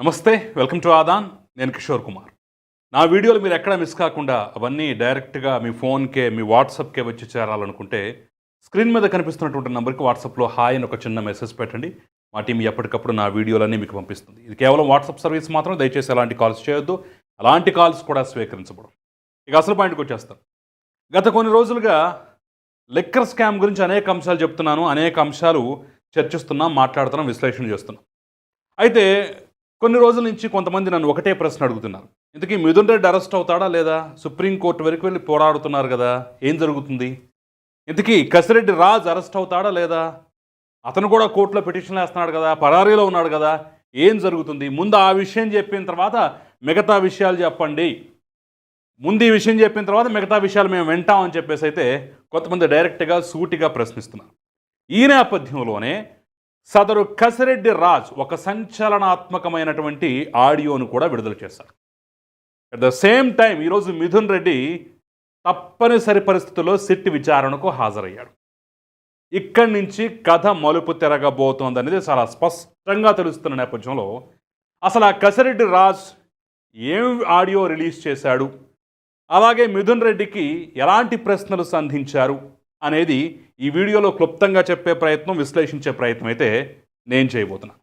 నమస్తే welcome to Aadan. నేను కిషోర్ కుమార్. నా వీడియోలు మీరు ఎక్కడ మిస్ కాకుండా అవన్నీ డైరెక్ట్గా మీ ఫోన్కే మీ వాట్సాప్కే వచ్చి చేరాలనుకుంటే స్క్రీన్ మీద కనిపిస్తున్నటువంటి నెంబర్కి వాట్సాప్లో హాయ్ అని ఒక చిన్న మెసేజ్ పెట్టండి. మా టీం ఎప్పటికప్పుడు నా వీడియోలన్నీ మీకు పంపిస్తుంది. ఇది కేవలం వాట్సాప్ సర్వీస్ మాత్రం దయచేసి అలాంటి కాల్స్ చేయొద్దు. అలాంటి కాల్స్ కూడా స్వీకరించబడం ఇక అసలు పాయింట్కి వచ్చేస్తాను. గత కొన్ని రోజులుగా లిక్కర్ స్కామ్ గురించి అనేక అంశాలు చెప్తున్నాను అనేక అంశాలు చర్చిస్తున్నాం మాట్లాడుతున్నాం విశ్లేషణ చేస్తున్నాం. అయితే కొన్ని రోజుల నుంచి కొంతమంది నన్ను ఒకటే ప్రశ్న అడుగుతున్నారు. ఇంతకీ మిథున్ రెడ్డి అరెస్ట్ అవుతాడా లేదా? సుప్రీంకోర్టు వరకు వెళ్ళి పోరాడుతున్నారు కదా ఏం జరుగుతుంది? ఇంతకీ కసిరెడ్డి రాజ్ అరెస్ట్ అవుతాడా లేదా? అతను కూడా కోర్టులో పిటిషన్ వేస్తున్నాడు కదా పరారీలో ఉన్నాడు కదా ఏం జరుగుతుంది? ముందు ఆ విషయం చెప్పిన తర్వాత మిగతా విషయాలు చెప్పండి. ముందు ఈ విషయం చెప్పిన తర్వాత మిగతా విషయాలు మేము వింటామని చెప్పేసి అయితే కొంతమంది డైరెక్ట్గా సూటిగా ప్రశ్నిస్తున్నారు. ఈ నేపథ్యంలోనే సదరు కసిరెడ్డి రాజ్ ఒక సంచలనాత్మకమైనటువంటి ఆడియోను కూడా విడుదల చేశారు. అట్ ద సేమ్ టైం ఈరోజు మిథున్ రెడ్డి తప్పనిసరి పరిస్థితుల్లో సిట్ విచారణకు హాజరయ్యాడు. ఇక్కడి నుంచి కథ మలుపు తిరగబోతోంది అనేది చాలా స్పష్టంగా తెలుస్తున్న నేపథ్యంలో అసలు ఆ కసిరెడ్డి రాజ్ ఏం ఆడియో రిలీజ్ చేశాడు? అలాగే మిథున్ రెడ్డికి ఎలాంటి ప్రశ్నలు సంధించారు? అనేది ఈ వీడియోలో క్లుప్తంగా చెప్పే ప్రయత్నం విశ్లేషించే ప్రయత్నం అయితే నేను చేయబోతున్నాను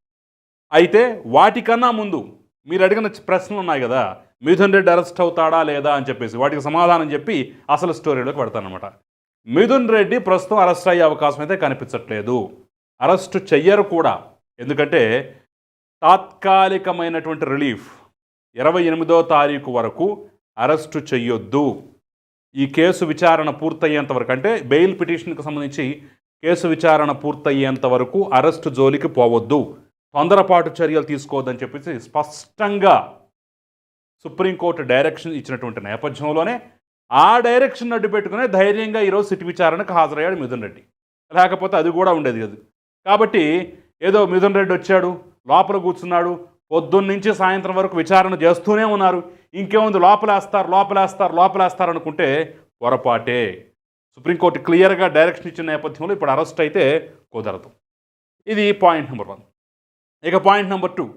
అయితే వాటికన్నా ముందు మీరు అడిగిన ప్రశ్నలు ఉన్నాయి కదా మిథున్ రెడ్డి అరెస్ట్ అవుతాడా లేదా అని చెప్పేసి వాటికి సమాధానం చెప్పి అసలు స్టోరీలోకి పెడతానమాట మిథున్ రెడ్డి ప్రస్తుతం అరెస్ట్ అయ్యే అవకాశం అయితే కనిపించట్లేదు. అరెస్ట్ చెయ్యరు కూడా. ఎందుకంటే తాత్కాలికమైనటువంటి రిలీఫ్ ఇరవై ఎనిమిదో తారీఖు వరకు అరెస్టు చెయ్యొద్దు. ఈ కేసు విచారణ పూర్తయ్యేంత వరకు అంటే బెయిల్ పిటిషన్కి సంబంధించి కేసు విచారణ పూర్తయ్యేంత వరకు అరెస్టు జోలికి పోవద్దు తొందరపాటు చర్యలు తీసుకోవద్దని చెప్పేసి స్పష్టంగా సుప్రీంకోర్టు డైరెక్షన్ ఇచ్చినటువంటి నేపథ్యంలోనే ఆ డైరెక్షన్ అడ్డు పెట్టుకునే ధైర్యంగా ఈరోజు సిట్ విచారణకు హాజరయ్యాడు మిథున్ రెడ్డి. లేకపోతే అది కూడా ఉండేది కాదు. కాబట్టి ఏదో మిథున్ రెడ్డి వచ్చాడు లోపల కూర్చున్నాడు పొద్దున్నుంచి సాయంత్రం వరకు విచారణ చేస్తూనే ఉన్నారు. ఇంకేముంది? లోపలేస్తారు లోపలేస్తారు లోపలేస్తారు అనుకుంటే పొరపాటే. సుప్రీంకోర్టు క్లియర్గా డైరెక్షన్ ఇచ్చిన నేపథ్యంలో ఇప్పుడు అరెస్ట్ అయితే కుదరదు. ఇది పాయింట్ నెంబర్ వన్. ఇక point number two.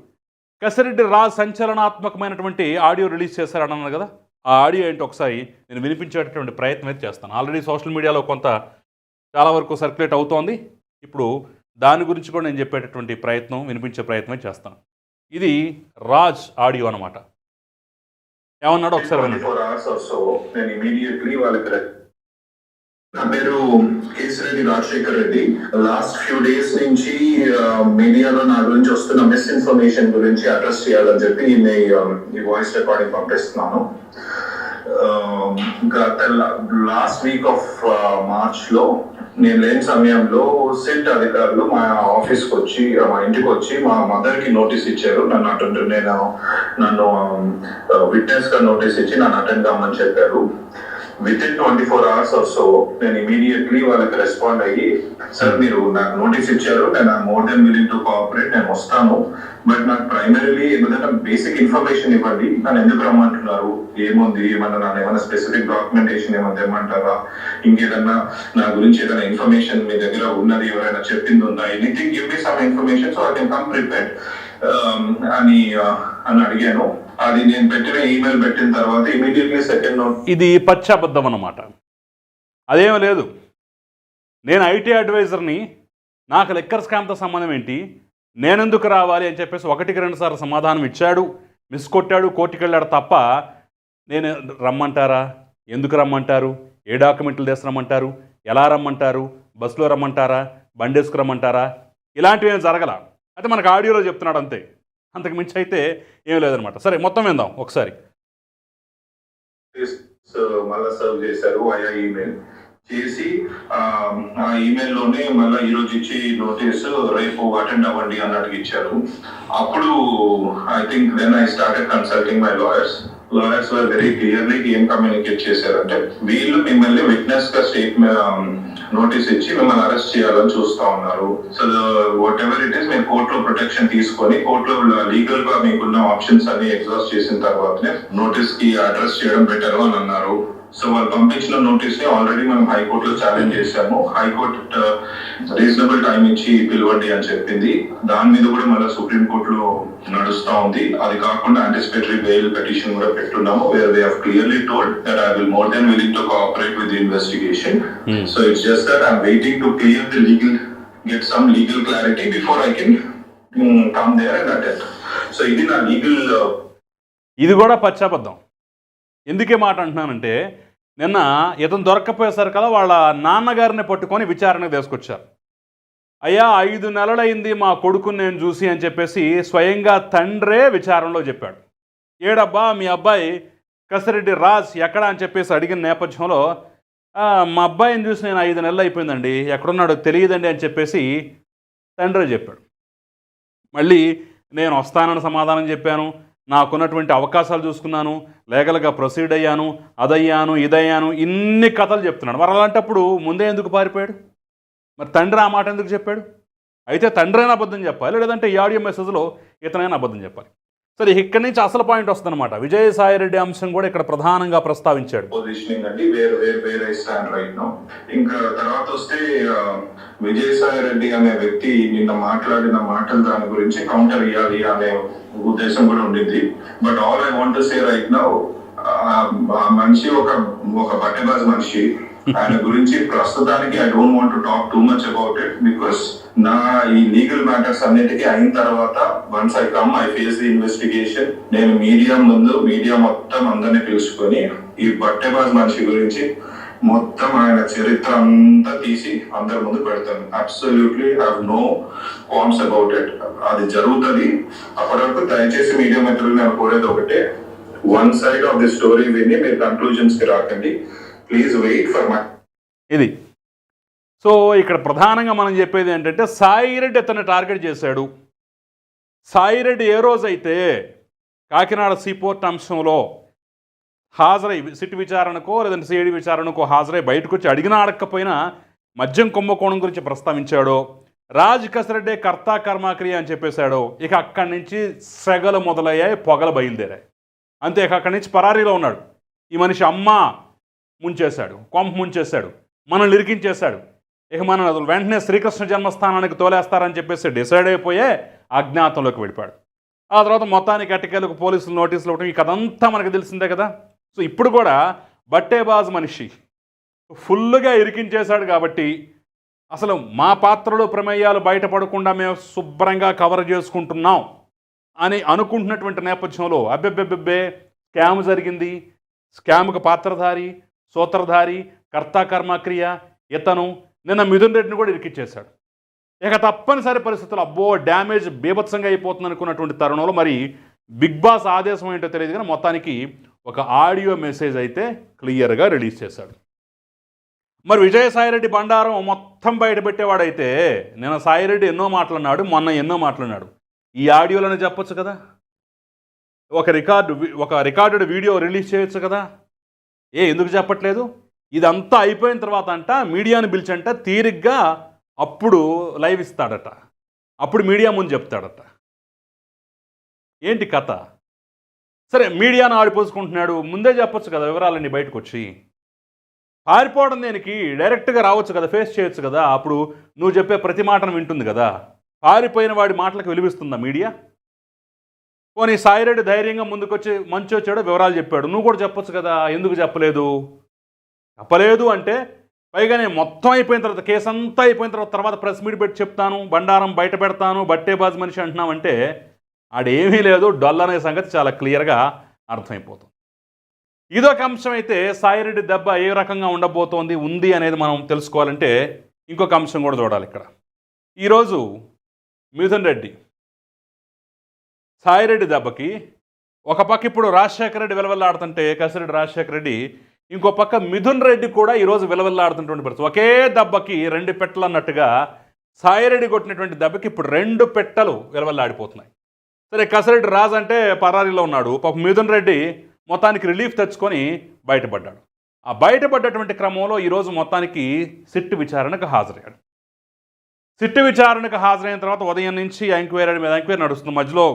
Kasireddy Raj సంచలనాత్మకమైనటువంటి audio release చేశారన్నాను కదా? ఆ ఆడియో ఏంటి ఒకసారి నేను వినిపించేటటువంటి ప్రయత్నం అయితే చేస్తాను. ఆల్రెడీ సోషల్ మీడియాలో కొంత చాలా వరకు సర్క్యులేట్ అవుతోంది. ఇప్పుడు దాని గురించి కూడా నేను చెప్పేటటువంటి ప్రయత్నం వినిపించే ప్రయత్నం చేస్తాను. ఇది రాజ్ ఆడియో అనమాట ఏమన్నాడు ఒకసారి వినండి. ఫోర్ అవర్స్ ఆర్ సో నేను నా పేరు Kesireddy Rajasekhar Reddy. Last few days నుంచి మీడియాలో నా గురించి వస్తున్న మిస్ఇన్ఫర్మేషన్ గురించి అడ్రస్ చేయాలని చెప్పి ఈ వాయిస్ రికార్డింగ్ పంపిస్తున్నాను. గత లాస్ట్ వీక్ ఆఫ్ మార్చ్లో నేను లేని సమయంలో సిట్ అధికారులు మా ఆఫీస్కి వచ్చి మా ఇంటికి వచ్చి మా మదర్కి నోటీస్ ఇచ్చారు. నన్ను అటెండ్ నేను నన్ను విట్నెస్గా నోటీస్ ఇచ్చి నన్ను అటెండ్ కామని చెప్పారు. Within twenty four hours or so నేను ఇమీడియట్లీ వాళ్ళకి రెస్పాండ్ అయ్యి సార్ మీరు నాకు నోటీస్ ఇచ్చారు నేను more than willing to cooperate నేను వస్తాను. బట్ నాకు ప్రైమరీలీ ఏదైనా బేసిక్ ఇన్ఫర్మేషన్ ఇవ్వండి. నన్ను ఎందుకు రమ్మంటున్నారు? ఏముంది? ఏమన్నా నన్ను ఏమైనా స్పెసిఫిక్ డాక్యుమెంటేషన్ ఏమైనా తెమ్మంటారా? ఇంకేదన్నా నా గురించి ఏదైనా ఇన్ఫర్మేషన్ మీ దగ్గర ఉన్నది ఎవరైనా చెప్పింది ఉందా? Anything give me some information so I can come prepare అని uh, అని అడిగాను. అది నేను పెట్టిన ఈమెయిల్ పెట్టిన తర్వాత ఇమీడియట్లీ సెకండ్ ఇది పచ్చాబద్ధం అన్నమాట. అదేం లేదు. నేను ఐటీ అడ్వైజర్ని నాకు లెక్కర్ స్కామ్తో సంబంధం ఏంటి? నేనెందుకు రావాలి అని చెప్పేసి ఒకటికి రెండు సార్లు సమాధానం ఇచ్చాడు. మిస్ కొట్టాడు కోర్టుకి వెళ్ళాడు తప్ప నేను రమ్మంటారా? ఎందుకు రమ్మంటారు? ఏ డాక్యుమెంట్లు తీసి రమ్మంటారు? ఎలా రమ్మంటారు? బస్సులో రమ్మంటారా? బండేసుకు రమ్మంటారా? ఇలాంటివి ఏం జరగల. అయితే మనకు ఆడియోలో చెప్తున్నాడు అంతే. అంతకు మించి అయితే ఏం లేదనమాట సరే మొత్తం విందాం ఒకసారి. మళ్ళా సర్వ్ చేశారు అయా ఈమెయిల్ చేసి ఆ, ఆ ఈమెయిల్లోనే మళ్ళీ ఈ రోజు ఇచ్చి నోటీస్ రేపు అటెండ్ అవ్వండి అన్నట్టు ఇచ్చారు. అప్పుడు I think then I started consulting my lawyers lawyers were very clearly ఏం కమ్యూనికేట్ చేశారంటే వీళ్ళు మిమ్మల్ని విట్నెస్గా స్టేట్ నోటీస్ ఇచ్చి మిమ్మల్ని అరెస్ట్ చేయాలని చూస్తా ఉన్నారు. So whatever it is మీరు కోర్టులో ప్రొటెక్షన్ తీసుకొని కోర్టులో లీగల్గా మీకున్న ఆప్షన్స్ అన్ని ఎగ్జాస్ట్ చేసిన తర్వాతనే నోటీస్కి అడ్రస్ చేయడం బెటర్ అని అన్నారు. సో వాళ్ళు పంపించిన నోటీస్ని ఆల్రెడీ మనం హైకోర్టులో ఛాలెంజ్ చేశాము. హైకోర్టు రీజనబుల్ టైం ఇచ్చి పిలవండి అని చెప్పింది. దాని మీద కూడా మళ్ళీ సుప్రీం కోర్టులో నడుస్తా ఉంది. అది కాకుండా యాంటిసిపేటరీ బెయిల్ పెటిషన్ కూడా పెట్టున్నాము where they have clearly told that I will more then willing to cooperate with investigation. So it's just that I'm waiting to clear the legal get some legal clarity before I can come there and attend so ఇది నా legal ఇది కూడా పచ్చాబద్ధం ఎందుకే మాట అంటున్నానంటే నిన్న ఇతను దొరకకపోయేసరి కదా వాళ్ళ నాన్నగారిని పట్టుకొని విచారణకు తీసుకొచ్చారు. అయ్యా ఐదు నెలలైంది మా కొడుకుని నేను చూసి అని చెప్పేసి స్వయంగా తండ్రే విచారణలో చెప్పాడు. ఏడబ్బా మీ అబ్బాయి కసిరెడ్డి రాజ్ ఎక్కడ అని చెప్పేసి అడిగిన నేపథ్యంలో మా అబ్బాయిని చూసి నేను ఐదు నెలలు అయిపోయిందండి ఎక్కడున్నాడో తెలియదండి అని చెప్పేసి తండ్రే చెప్పాడు. మళ్ళీ నేను వస్తానని సమాధానం చెప్పాను నాకున్నటువంటి అవకాశాలు చూసుకున్నాను లీగల్గా ప్రొసీడ్ అయ్యాను అదయ్యాను ఇదయ్యాను ఇన్ని కథలు చెప్తున్నాడు. మరి అలాంటప్పుడు ముందే ఎందుకు పారిపోయాడు? మరి తండ్రి ఆ మాట ఎందుకు చెప్పాడు? అయితే తండ్రి అయినా అబద్ధం చెప్పాలి లేదంటే ఈ ఆడియో మెసేజ్లో ఇతనైనా అబద్ధం చెప్పాలి. సరే ఇక్కడి నుంచి అసలు పాయింట్ వస్తుందన్నమాట. విజయసాయిరెడ్డి అంశం కూడా ఇక్కడ ప్రధానంగా ప్రస్తావించాడు. పొజిషనింగ్ అండి where where where I stand right now ఇంకా తర్వాత వస్తే విజయసాయిరెడ్డి విజయసాయి రెడ్డి అనే వ్యక్తి నిన్న మాట్లాడిన మాటలు దాని గురించి కౌంటర్ ఇవ్వాలి అనే ఉద్దేశం కూడా ఉండింది but all I want say right now మనిషి ఒక ఒక బట్టెబాజ్ మనిషి. ఆయన గురించి ప్రస్తుతానికి I don't want to talk too much about it because నా ఈ లీగల్ మ్యాటర్స్ అన్నిటికీ అయిన తర్వాత once I come I face the investigation నేను మీడియా ముందు మీడియా మొత్తం అందరినీ పిలుచుకొని ఈ బట్టెబాజ్ మనిషి గురించి మొత్తం ఆయన చరిత్ర అంతా తీసి అందరి ముందు పెడతాను. Absolutely have no qualms about it అది జరుగుతుంది. అప్పటి వరకు దయచేసి మీడియా మిత్రులు నేను కోరేది ఒకటే. One side of the story విని మీరు కన్క్లూజన్స్కి రాకండి. ప్లీజ్ వెయిట్ ఫర్ మై ఇది. సో ఇక్కడ ప్రధానంగా మనం చెప్పేది ఏంటంటే సాయిరెడ్డి అతన్ని టార్గెట్ చేశాడు. సాయిరెడ్డి ఏ రోజైతే కాకినాడ సీపోర్ట్ అంశంలో హాజరై సిట్ విచారణకో లేదంటే సిఐడి విచారణకో హాజరై బయటకు వచ్చి అడిగినా అడగకపోయినా మద్యం కుంభకోణం గురించి ప్రస్తావించాడో రాజ్ కసిరెడ్డే కర్తా కర్మాక్రియ అని చెప్పేశాడో ఇక అక్కడి నుంచి సెగలు మొదలయ్యాయి పొగలు బయలుదేరాయి. అంతే ఇక అక్కడి నుంచి పరారీలో ఉన్నాడు. ఈ మనిషి అమ్మ ముంచేశాడు కొంప ముంచేశాడు మనల్ని ఇరికించేశాడు. ఇక మన వెంటనే శ్రీకృష్ణ జన్మస్థానానికి తోలేస్తారని చెప్పేసి డిసైడ్ అయిపోయే అజ్ఞాతంలోకి వెళ్ళిపోయాడు. ఆ తర్వాత మొత్తానికి అట్టికేలకు పోలీసులు నోటీసులు ఇవ్వడం ఈ కథంతా మనకు తెలిసిందే కదా. సో ఇప్పుడు కూడా బట్టేబాజ్ మనిషి ఫుల్గా ఇరికించేశాడు కాబట్టి అసలు మా పాత్రలో ప్రమేయాలు బయటపడకుండా మేము శుభ్రంగా కవర్ చేసుకుంటున్నాం అని అనుకుంటున్నటువంటి నేపథ్యంలో అబ్బెబ్బెబ్బెబ్బే స్కామ్ జరిగింది. స్కామ్కు పాత్రధారి సూత్రధారి కర్త కర్మక్రియ ఇతను నిన్న మిథున్ రెడ్డిని కూడా ఇరికిచ్చేశాడు. ఇక తప్పనిసరి పరిస్థితులు అబ్బో డ్యామేజ్ బీభత్సంగా అయిపోతుంది అనుకున్నటువంటి తరుణంలో మరి బిగ్ బాస్ ఆదేశం ఏంటో తెలియదు కానీ మొత్తానికి ఒక ఆడియో మెసేజ్ అయితే క్లియర్గా రిలీజ్ చేశాడు. మరి విజయసాయిరెడ్డి బండారం మొత్తం బయటపెట్టేవాడైతే నిన్న సాయిరెడ్డి ఎన్నో మాట్లాడినాడు మొన్న ఎన్నో మాట్లాడినాడు. ఈ ఆడియోలోనే చెప్పొచ్చు కదా? ఒక రికార్డు ఒక రికార్డెడ్ వీడియో రిలీజ్ చేయొచ్చు కదా? ఏ ఎందుకు చెప్పట్లేదు? ఇదంతా అయిపోయిన తర్వాత అంట మీడియాను పిలిచంట తీరిగ్గా అప్పుడు లైవ్ ఇస్తాడట. అప్పుడు మీడియా ముందు చెప్తాడట. ఏంటి కథ? సరే మీడియాను ఆడిపోసుకుంటున్నాడు. ముందే చెప్పొచ్చు కదా వివరాలన్నీ బయటకు వచ్చి పారిపోవడం దేనికి? డైరెక్ట్గా రావచ్చు కదా ఫేస్ చేయొచ్చు కదా. అప్పుడు నువ్వు చెప్పే ప్రతి మాటను వింటుంది కదా. పారిపోయిన వాడి మాటలకు విలువిస్తుందా మీడియా? పోనీ సాయిరెడ్డి ధైర్యంగా ముందుకొచ్చి మంచి వచ్చాడో వివరాలు చెప్పాడు. నువ్వు కూడా చెప్పొచ్చు కదా ఎందుకు చెప్పలేదు? చెప్పలేదు అంటే పైగా నేను మొత్తం అయిపోయిన తర్వాత కేసు అంతా అయిపోయిన తర్వాత తర్వాత ప్రెస్ మీట్ పెట్టి చెప్తాను బండారం బయట పెడతాను బట్టేబాజ్ మనిషి అంటున్నామంటే ఆడేమీ లేదు డొల్ అనే సంగతి చాలా క్లియర్గా అర్థమైపోతుంది. ఇదొక అంశం అయితే సాయిరెడ్డి దెబ్బ ఏ రకంగా ఉండబోతోంది ఉంది అనేది మనం తెలుసుకోవాలంటే ఇంకొక అంశం కూడా చూడాలి ఇక్కడ. ఈరోజు మిథున్ రెడ్డి సాయిరెడ్డి దెబ్బకి ఒక పక్క ఇప్పుడు రాజశేఖర రెడ్డి విలవెల్లాడుతుంటే కసిరెడ్డి రాజశేఖర రెడ్డి ఇంకో పక్క మిథున్ రెడ్డి కూడా ఈరోజు విలవెల్లాడుతున్నటువంటి పరిస్థితి. ఒకే దెబ్బకి రెండు పెట్టలు అన్నట్టుగా సాయిరెడ్డి కొట్టినటువంటి దెబ్బకి ఇప్పుడు రెండు పెట్టలు విలవెల్లాడిపోతున్నాయి. సరే కసిరెడ్డి రాజు అంటే పరారీలో ఉన్నాడు. పాప మిథున్ రెడ్డి మొత్తానికి రిలీఫ్ తెచ్చుకొని బయటపడ్డాడు. ఆ బయటపడ్డటువంటి క్రమంలో ఈరోజు మొత్తానికి సిట్ విచారణకు హాజరయ్యాడు. సిట్ విచారణకు హాజరైన తర్వాత ఉదయం నుంచి ఎంక్వైరీ మీద ఎంక్వైరీ నడుస్తుంది. మధ్యలో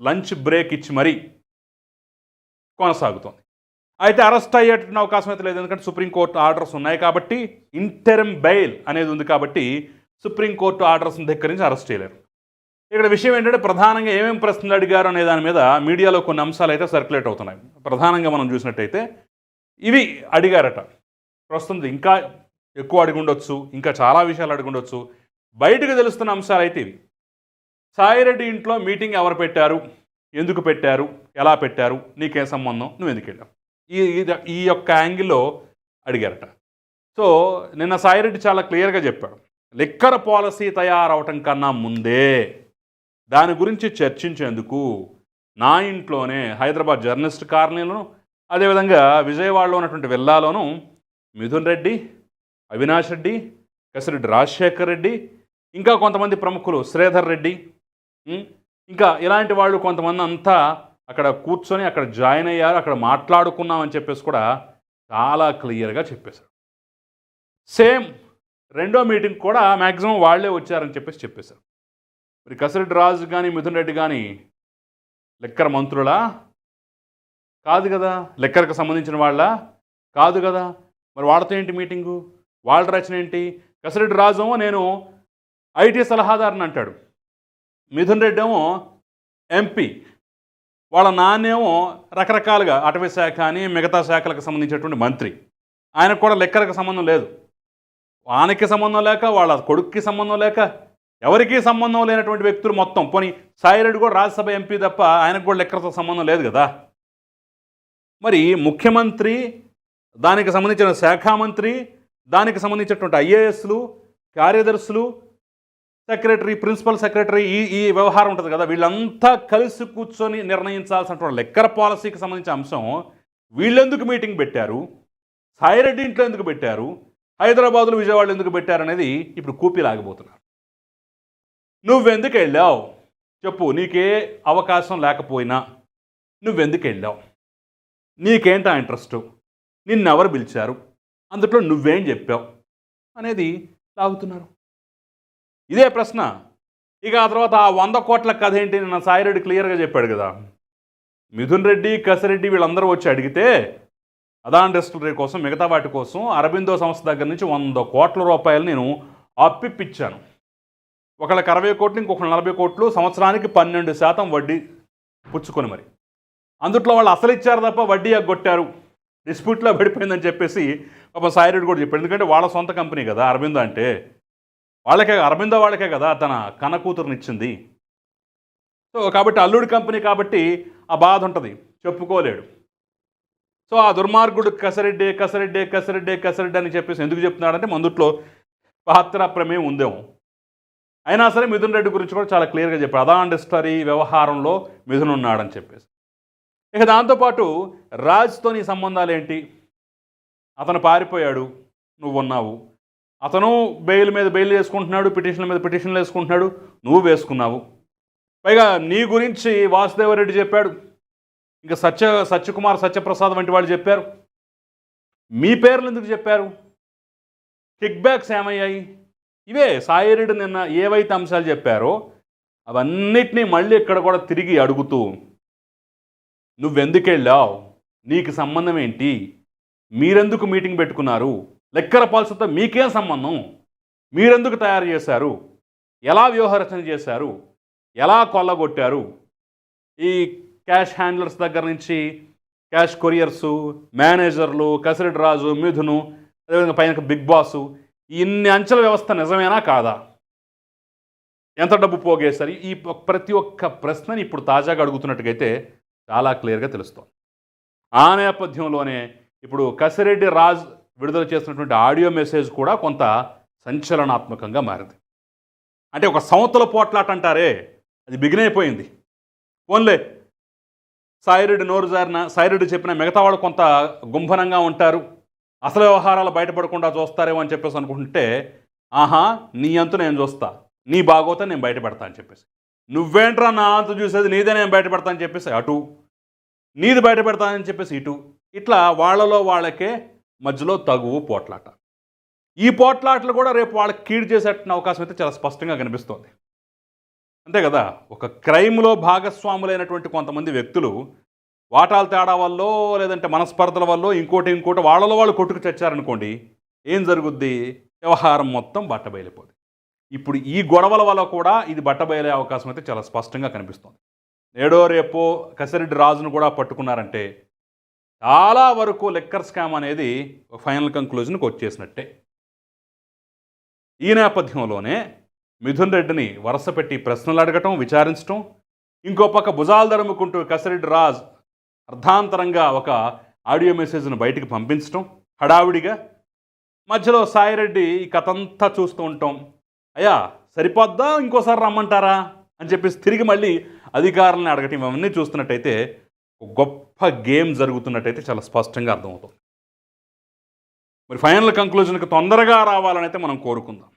లంచ్ బ్రేక్ ఇచ్చి మరీ కొనసాగుతోంది. అయితే అరెస్ట్ అయ్యేటువంటి అవకాశం అయితే లేదు. ఎందుకంటే సుప్రీంకోర్టు ఆర్డర్స్ ఉన్నాయి కాబట్టి ఇంటెరం బెయిల్ అనేది ఉంది కాబట్టి సుప్రీంకోర్టు ఆర్డర్స్ని ధిక్కరించి అరెస్ట్ చేయలేరు. ఇక్కడ విషయం ఏంటంటే ప్రధానంగా ఏమేమి ప్రశ్నలు అడిగారు అనే దాని మీద మీడియాలో కొన్ని అంశాలు అయితే సర్క్యులేట్ అవుతున్నాయి. ప్రధానంగా మనం చూసినట్టయితే ఇవి అడిగారట. ప్రస్తుతం ఇంకా ఎక్కువ అడిగి ఉండొచ్చు ఇంకా చాలా విషయాలు అడిగి ఉండొచ్చు. బయటకు తెలుస్తున్న అంశాలు అయితే ఇవి. సాయిరెడ్డి ఇంట్లో మీటింగ్ ఎవరు పెట్టారు? ఎందుకు పెట్టారు? ఎలా పెట్టారు? నీకేం సంబంధం? నువ్వు ఎందుకు వెళ్ళావు? ఈ ఈ యొక్క యాంగిల్లో అడిగారట. సో నిన్న సాయిరెడ్డి చాలా క్లియర్గా చెప్పాడు. లిక్కర్ పాలసీ తయారవటం కన్నా ముందే దాని గురించి చర్చించేందుకు నా ఇంట్లోనే హైదరాబాద్ జర్నలిస్ట్ కాలనీలోను అదేవిధంగా విజయవాడలో ఉన్నటువంటి విల్లాలోను మిథున్ రెడ్డి అవినాష్ రెడ్డి కసిరెడ్డి రాజశేఖర్ రెడ్డి ఇంకా కొంతమంది ప్రముఖులు శ్రీధర్ రెడ్డి ఇంకా ఇలాంటి వాళ్ళు కొంతమంది అంతా అక్కడ కూర్చొని అక్కడ జాయిన్ అయ్యారు అక్కడ మాట్లాడుకున్నామని చెప్పేసి కూడా చాలా క్లియర్గా చెప్పేశారు. సేమ్ రెండో మీటింగ్ కూడా మ్యాక్సిమం వాళ్ళే వచ్చారని చెప్పేసి చెప్పేశారు. మరి కసిరెడ్డి రాజు కానీ మిథున్ రెడ్డి కానీ లెక్కర మంత్రులా? కాదు కదా లెక్కరకు సంబంధించిన వాళ్ళ? కాదు కదా మరి వాళ్ళతో ఏంటి మీటింగు? వాళ్ళ రచన ఏంటి? కసిరెడ్డి రాజు నేను ఐటీ సలహాదారుని అంటాడు. మిథున్ రెడ్డి ఏమో ఎంపీ. వాళ్ళ నాన్నేమో రకరకాలుగా అటవీ శాఖ అని మిగతా శాఖలకు సంబంధించినటువంటి మంత్రి. ఆయనకు కూడా లెక్కలకు సంబంధం లేదు. ఆయనకి సంబంధం లేక వాళ్ళ కొడుక్కి సంబంధం లేక ఎవరికీ సంబంధం లేనటువంటి వ్యక్తులు మొత్తం. పోనీ సాయిరెడ్డి కూడా రాజ్యసభ ఎంపీ తప్ప ఆయనకు కూడా లెక్కలతో సంబంధం లేదు కదా. మరి ముఖ్యమంత్రి దానికి సంబంధించిన శాఖ మంత్రి దానికి సంబంధించినటువంటి ఐఏఎస్లు కార్యదర్శులు సెక్రటరీ ప్రిన్సిపల్ సెక్రటరీ ఈ ఈ వ్యవహారం ఉంటుంది కదా. వీళ్ళంతా కలిసి కూర్చొని నిర్ణయించాల్సినటువంటి లెక్కర పాలసీకి సంబంధించిన అంశం వీళ్ళెందుకు మీటింగ్ పెట్టారు? సాయిరెడ్డి ఇంట్లో ఎందుకు పెట్టారు? హైదరాబాదులో విజయవాడలో ఎందుకు పెట్టారు అనేది ఇప్పుడు కూపిలాగిపోతున్నారు నువ్వెందుకు వెళ్ళావు? చెప్పు నీకే అవకాశం లేకపోయినా నువ్వెందుకు వెళ్ళావు? నీకేంటా ఇంట్రెస్ట్? నిన్నెవరు పిలిచారు? అందులో నువ్వేం చెప్పావు? అనేది లాగుతున్నారు. ఇదే ప్రశ్న. ఇక ఆ తర్వాత ఆ వంద కోట్ల కథ ఏంటి నిన్న సాయిరెడ్డి క్లియర్గా చెప్పాడు కదా. మిథున్ రెడ్డి కసిరెడ్డి వీళ్ళందరూ వచ్చి అడిగితే అదాన్ డిస్టిలరీ కోసం మిగతా వాటి కోసం అరబిందో సంస్థ దగ్గర నుంచి వంద కోట్ల రూపాయలు నేను అప్పిప్పించాను ఒకళ్ళకి అరవై కోట్లు ఇంకొకళ్ళు నలభై కోట్లు సంవత్సరానికి పన్నెండు శాతం వడ్డీ పుచ్చుకొని మరి. అందుట్లో వాళ్ళు అసలు ఇచ్చారు తప్ప వడ్డీ ఎగ్గొట్టారు. డిస్ప్యూట్లో పడిపోయిందని చెప్పేసి పాప సాయిరెడ్డి కూడా చెప్పాడు. ఎందుకంటే వాళ్ళ సొంత కంపెనీ కదా అరబిందో అంటే. వాళ్ళకే అరవింద వాళ్ళకే కదా తన కన్న కూతురునిచ్చింది సో కాబట్టి అల్లుడి కంపెనీ కాబట్టి ఆ బాధ ఉంటుంది. చెప్పుకోలేడు. సో ఆ దుర్మార్గుడు కసరెడ్డే కసరెడ్డే కసరెడ్డే కసరెడ్డే అని చెప్పేసి ఎందుకు చెప్తున్నాడంటే మందుట్లో పాత్ర ప్రమేయం ఉందేమో. అయినా సరే మిథున్ రెడ్డి గురించి కూడా చాలా క్లియర్గా చెప్పాడు. అదాన్ డిస్టరీ వ్యవహారంలో మిథున్ ఉన్నాడని చెప్పేసి. ఇక దాంతోపాటు రాజ్తో నీ సంబంధాలు ఏంటి అతను పారిపోయాడు నువ్వు ఉన్నావు అతను బెయిల్ మీద బెయిల్ వేసుకుంటున్నాడు పిటిషన్ల మీద పిటిషన్లు వేసుకుంటున్నాడు నువ్వు వేసుకున్నావు. పైగా నీ గురించి వాసుదేవరెడ్డి చెప్పాడు. ఇంకా సత్య సత్యకుమార్ సత్యప్రసాద్ వంటి వాళ్ళు చెప్పారు. మీ పేర్లు ఎందుకు చెప్పారు? కిక్ బ్యాక్స్ ఏమయ్యాయి? ఇవే సాయిరెడ్డి నిన్న ఏవైతే అంశాలు చెప్పారో అవన్నిటినీ మళ్ళీ ఇక్కడ కూడా తిరిగి అడుగుతూ నువ్వెందుకు వెళ్ళావు? నీకు సంబంధం ఏంటి? మీరెందుకు మీటింగ్ పెట్టుకున్నారు? లెక్కర పాలసీతో మీకేం సంబంధం? మీరెందుకు తయారు చేశారు? ఎలా వ్యూహరచన చేశారు? ఎలా కొల్లగొట్టారు? ఈ క్యాష్ హ్యాండ్లర్స్ దగ్గర నుంచి క్యాష్ కొరియర్సు మేనేజర్లు కసిరెడ్డి రాజు మిథును అదేవిధంగా పైన బిగ్ బాసు ఇన్ని అంచెల వ్యవస్థ నిజమేనా కాదా? ఎంత డబ్బు పోగేశారు? ఈ ప్రతి ఒక్క ప్రశ్నని ఇప్పుడు తాజాగా అడుగుతున్నట్టుగైతే చాలా క్లియర్గా తెలుస్తోంది. ఆ నేపథ్యంలోనే ఇప్పుడు కసిరెడ్డి రాజ్ విడుదల చేసినటువంటి ఆడియో మెసేజ్ కూడా కొంత సంచలనాత్మకంగా మారింది. అంటే ఒక సంవత్సర పోట్లాట అంటారే అది బిగినైపోయింది ఓన్లే సాయిరెడ్డి నోరు జారిన సాయిరెడ్డి చెప్పిన మిగతా వాళ్ళు కొంత గుంభనంగా ఉంటారు అసలు వ్యవహారాలు బయటపడకుండా చూస్తారేమో అని చెప్పేసి అనుకుంటే ఆహా నీ అంతు నేను చూస్తా నీ బాగోతే నేను బయటపెడతా అని చెప్పేసి. నువ్వేంట్రా నా అంతు చూసేది నీదే నేను బయటపెడతా అని చెప్పేసి అటు. నీది బయటపెడతానని చెప్పేసి ఇటు. ఇట్లా వాళ్ళలో వాళ్ళకే మధ్యలో తగువు పోట్లాట. ఈ పోట్లాటలు కూడా రేపు వాళ్ళకి కీడు చేసేట అవకాశం అయితే చాలా స్పష్టంగా కనిపిస్తోంది. అంతే కదా? ఒక క్రైమ్లో భాగస్వాములైనటువంటి కొంతమంది వ్యక్తులు వాటాల తేడా వల్ల లేదంటే మనస్పర్ధల వల్ల ఇంకోటి ఇంకోటి వాళ్ళలో వాళ్ళు కొట్టుకు చచ్చారనుకోండి ఏం జరుగుద్ది? వ్యవహారం మొత్తం బట్టబయలిపోద్ది. ఇప్పుడు ఈ గొడవల వల్ల కూడా ఇది బట్టబయలే అవకాశం అయితే చాలా స్పష్టంగా కనిపిస్తుంది. నేడో రేపో కసిరెడ్డి రాజును కూడా పట్టుకున్నారంటే చాలా వరకు లెక్కర్ స్కామ్ అనేది ఫైనల్ కంక్లూజన్కి వచ్చేసినట్టే. ఈ నేపథ్యంలోనే మిథున్ రెడ్డిని వరుస పెట్టి ప్రశ్నలు అడగటం విచారించటం ఇంకో పక్క భుజాలు దరుముకుంటూ కసిరెడ్డి రాజ్ అర్ధాంతరంగా ఒక ఆడియో మెసేజ్ను బయటికి పంపించటం హడావిడిగా మధ్యలో సాయిరెడ్డి ఈ కథంతా చూస్తూ ఉంటాం అయ్యా సరిపోద్దా ఇంకోసారి రమ్మంటారా అని చెప్పేసి తిరిగి మళ్ళీ అధికారులను అడగటం ఇవన్నీ చూస్తున్నట్టయితే గొప్ప గేమ్ జరుగుతున్నట్టయితే చాలా స్పష్టంగా అర్థమవుతుంది. మరి ఫైనల్ కంక్లూజన్కి తొందరగా రావాలని అయితే మనం కోరుకుందాం.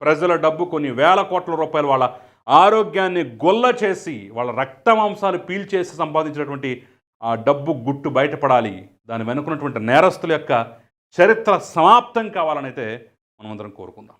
ప్రజల డబ్బు కొన్ని వేల కోట్ల రూపాయలు వాళ్ళ ఆరోగ్యాన్ని గొల్ల చేసి వాళ్ళ రక్త మాంసాలు పీల్చేసి సంపాదించినటువంటి ఆ డబ్బు గుట్టు బయటపడాలి. దాని వెనుకున్నటువంటి నేరస్తుల యొక్క చరిత్ర సమాప్తం కావాలనైతే మనమందరం కోరుకుందాం.